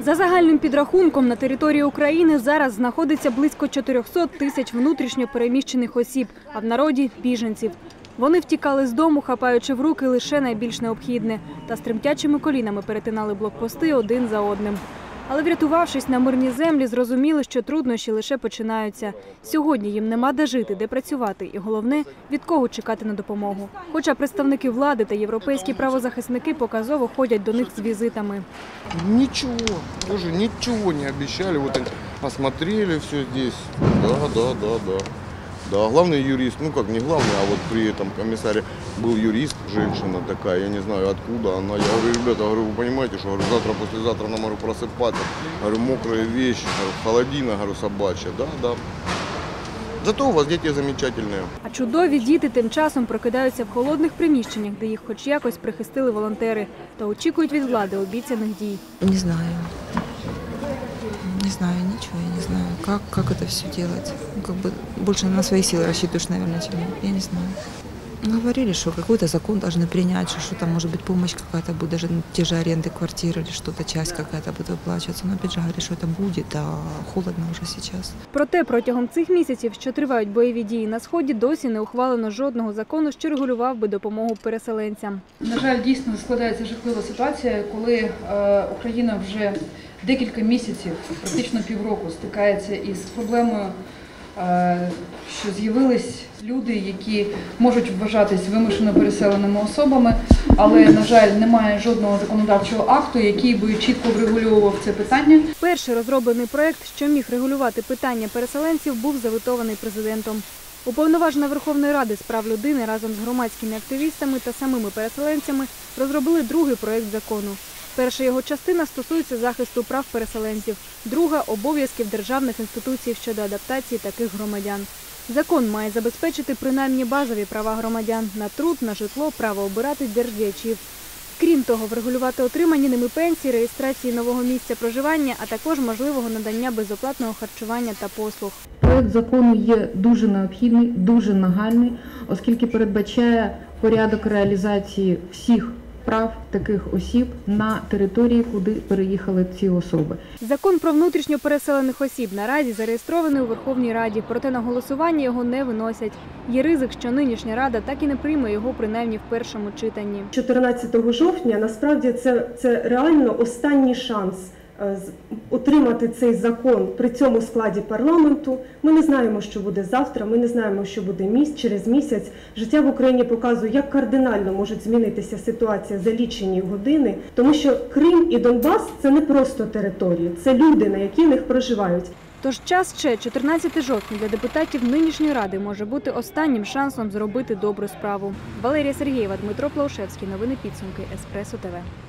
За загальним підрахунком, на території України зараз знаходиться близько 400 тисяч внутрішньо переміщених осіб, а в народі – біженців. Вони втікали з дому, хапаючи в руки лише найбільш необхідне, та з тремтячими колінами перетинали блокпости один за одним. Але врятувавшись на мирні землі, зрозуміли, що труднощі лише починаються. Сьогодні їм нема де жити, де працювати, і головне від кого чекати на допомогу. Хоча представники влади та європейські правозахисники показово ходять до них з візитами. Ничего, тоже ничего не обещали. Вот они все здесь. Да, да, да. Да, главный юрист, ну как не главный, а вот при этом комиссаре был юрист, женщина такая, я не знаю откуда она. Я говорю, ребята, говорю, вы понимаете, что говорю, завтра, послезавтра нам говорю, просыпаться. Говорю, мокрая вещь, говорю, холодина, говорю, собачья. Да, да. Зато у вас дети замечательные. А чудові діти тим часом прокидаються в холодних приміщеннях, де їх хоч якось прихистили волонтери, та очікують від влади обіцяних дій. Не знаю. Не знаю ничего, я не знаю, как, как это все делать. Ну, Как бы больше на свои силы рассчитываешь, наверное, чем я не знаю. Говорили, что какой-то закон должны принять, что, что там может быть помощь какая-то будет, даже ну, те же аренды квартир или что-то, часть какая-то будет выплачиваться. Но опять же говорят, что это будет, а холодно уже сейчас. Проте протягом цих місяців, що тривають бойові дії на сході, досі не ухвалено жодного закону, що регулював би допомогу переселенцям. На жаль, дійсно складається жахлива ситуація, коли е, Україна вже декілька місяців, практично півроку, стикається із проблемою, е, що з'явились люди, які можуть вважатись вимушено переселеними особами, але, на жаль, немає жодного законодавчого акту, який би чітко врегульовував це питання. Перший розроблений проект, що міг регулювати питання переселенців, був завитований президентом. Уповноважена Верховної Ради з прав людини разом з громадськими активістами та самими переселенцями розробили другий проект закону. Перша його частина стосується захисту прав переселенців, друга обов'язків державних інституцій щодо адаптації таких громадян. Закон має забезпечити принаймні базові права громадян на труд, на житло, право обирати держдіячів. Крім того, врегулювати отримані ними пенсії, реєстрації нового місця проживання, а також можливого надання безоплатного харчування та послуг. Проект закону є дуже необхідний, дуже нагальний, оскільки передбачає порядок реалізації всіх прав таких осіб на території, куди переїхали ці особи. Закон про внутрішньо переселених осіб наразі зареєстрований у Верховній Раді, проте на голосування його не виносять. Є ризик, що нинішня рада так і не прийме його принаймні в першому читанні. 14 жовтня насправді це, це реально останній шанс отримати цей закон при цьому складі парламенту. Ми не знаємо, що буде завтра. Ми не знаємо, що буде міс через місяць. Життя в Україні показує, як кардинально може змінитися ситуація за лічені години, тому що Крим і Донбас це не просто території, це люди, на які в них проживають. Тож час ще 14 жовтня для депутатів нинішньої ради може бути останнім шансом зробити добру справу. Валерія Сергієва, Дмитро Плаушевський. Новини підсумки Еспресо ТВ.